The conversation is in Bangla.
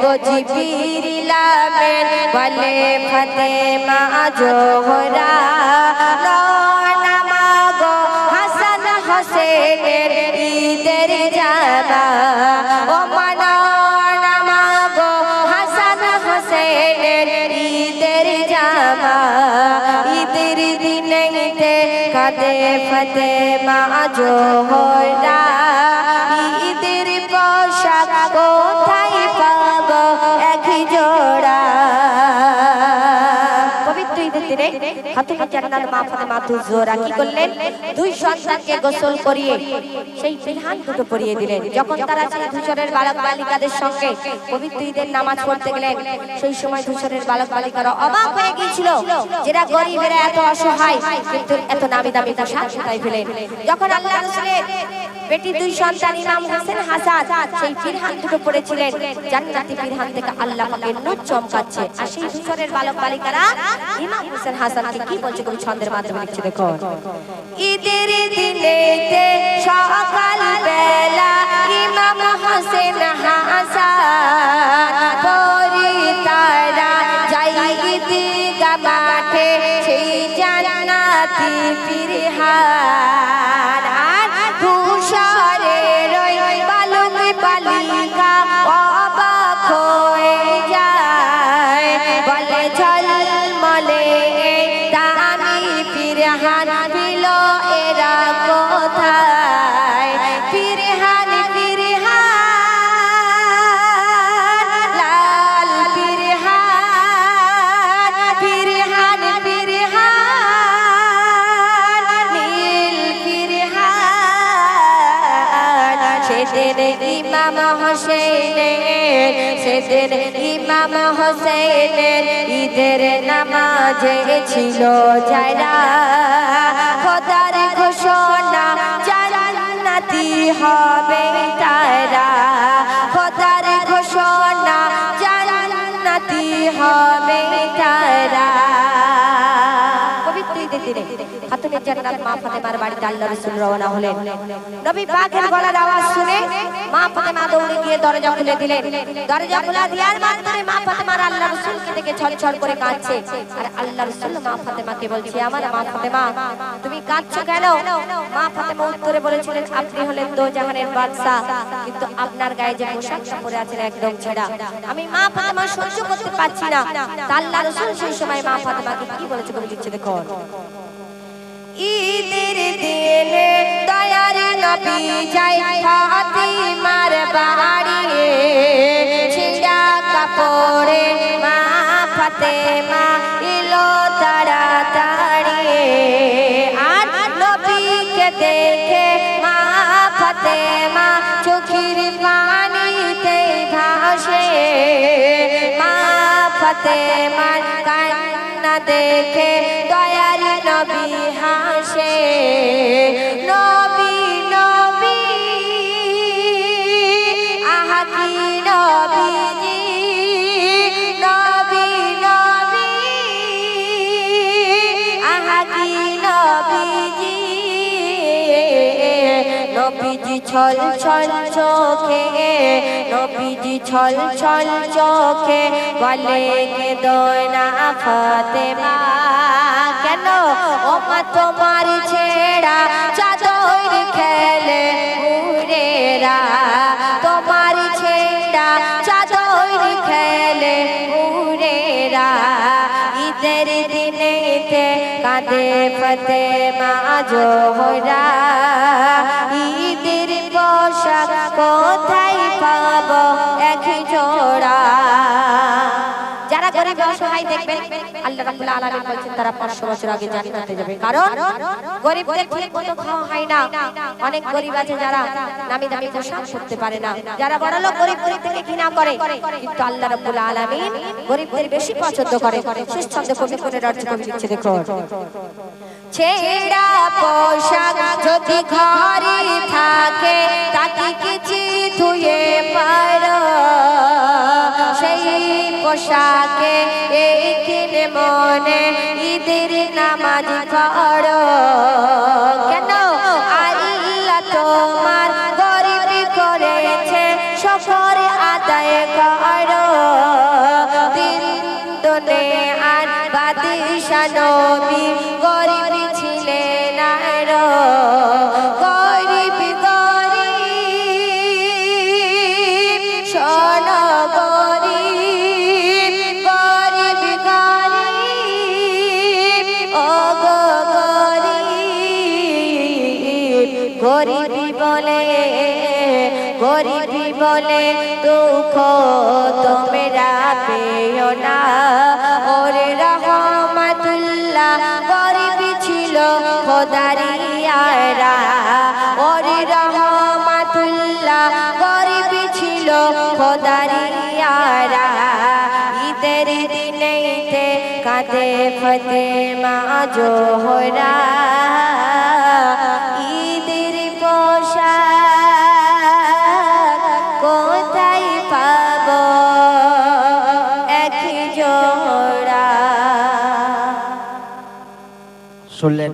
গো জিবিরিলামেন বলে ফতেমা জোহরা। নামা গো হাসান হোসেনের ঈদের জামা ও মানা গো হাসান হোসেনের ঈদের জামা ঈদের দিনেতে কাঁদে ফতেমা জোহরা। ঈদের পোশাক নামাজ পড়তে সেই সময় হয়ে গিয়েছিল এত অসহায়, কিন্তু এত নামি দামি পোশাক কোথায় পেলেন। যখন আল্লাহ বেটি দুই সন্তান ইমাম হোসেন হাসান। সেই ফিরহান দুটো পড়েছিলেন। জান্নাতি ফিরহান থেকে আল্লাহ পাকের নূর চমকাচ্ছে। আর সেই ধূসরের বালক বালিকারা ইমাম হোসেন হাসানকে কি বলছে কবি ছন্দের মাধ্যমে লিখছে দেখো ঈদের দিনেতে সকাল বেলা ইমাম হোসেন হাসান পরি তারা যাই ঈদগা মাঠে সেই জান্নাতি ফিরহান ইমাম হোসেনের, সেদিন ইমাম হোসেনের ঈদের নামাজে ছিল যারা খোদার ঘোষণা জান্নাতি হবে তারা খোদার ঘোষণা জান্নাতি হবে তারা দিনে খাতুনের জান্নাত মা ফাতেমার বাড়িতে আল্লাহ রাসূল রওনা হলেন। নবী পাকের গলার আওয়াজ শুনে মা ফাতেমা দৌড়ে গিয়ে দরজা খুলে দিলেন। দরজা খোলা দেওয়ার মাত্রমে মা ফাতেমার আল্লাহ রাসূলকে দেখে ছলছল করে কাঁদছে। আর আল্লাহ রাসূল মা ফাতেমাকে বলছে, আমার মা ফাতেমা, তুমি কাঁদছো কেন? মা ফাতেমা উত্তরে বলেছিলেন, আপনি হলেন দো জাহানের বাদশা কিন্তু আপনার গায়ে যে পোশাকটা পরে আছেন একদম ছেঁড়া। আমি মা ফাতেমা সহ্য করতে পারছি না। তা আল্লাহ রাসূল সেই সময় মা ফাতেমাকে কি বলেছে কবি লিখছে দেখো ঈদের দিনে দয়ার নবী যাই ফাতিমার বাড়ি ছিড়া কাপড়ে মা ফাতেমা এলো তাড়াতাড়ি আর নবীকে দেখে মা ফাতেমা চোখের পানিতে ভাসে। মা ফাতেমার কান্না দেখে নবীজি ছল ছল চোখে, নবীজি ছল ছল চোখে বলে দয়না ফাতেমা? কেন ও তোমার ছেড়া চাদর খেলে উড়েরা? তোমার ছেড়া চাদর খেলে উড়েরা? ঈদের দিনেতে কাঁদে ফতে মা জোহরা ঈদের পোশাক কোথায় পাবো? এক জোড়া যারা গরিব অসহায় দেখবেন আল্লাহ রাব্বুল আলামিন বলছেন তারা 500 বছর আগে জান্নাতে যাবে। কারণ গরিবদের ঠিক মতো খাওয়া হয় না। অনেক গরিব আছে যারা নামি দামি পোশাক পরতে পারে না। যারা বড় লোক গরিব থেকে ঘৃণা করে। কিন্তু আল্লাহ রাব্বুল আলামিন গরিবদের বেশি পছন্দ করে। শেষ ছন্দে কবি করে অর্থ কবি লিখছে দেখো ছেঁড়া পোশাক যদি ঘরে থাকে তাকে কিছু ধুয়ে সেই পোশাকে এইখানে মনে ঈদের নামাজ পড়ো। কেন? আল্লাহ তোমার গরিব করেছে সফর আদায় করো। দনে আর বাদশা নবী গরিব ছিলেন আর। বলে দুঃখ তোমরা পেও না। ওরে রহমাতুল্লাহ, গরিবি ছিল খোদারিয়ারা ওরে রহমাতুল্লাহ, গরিবি ছিল খোদারিয়ারা ঈদের দিনেতে কাঁদে ফতে মা জোহরা। জোড়া শুনলেন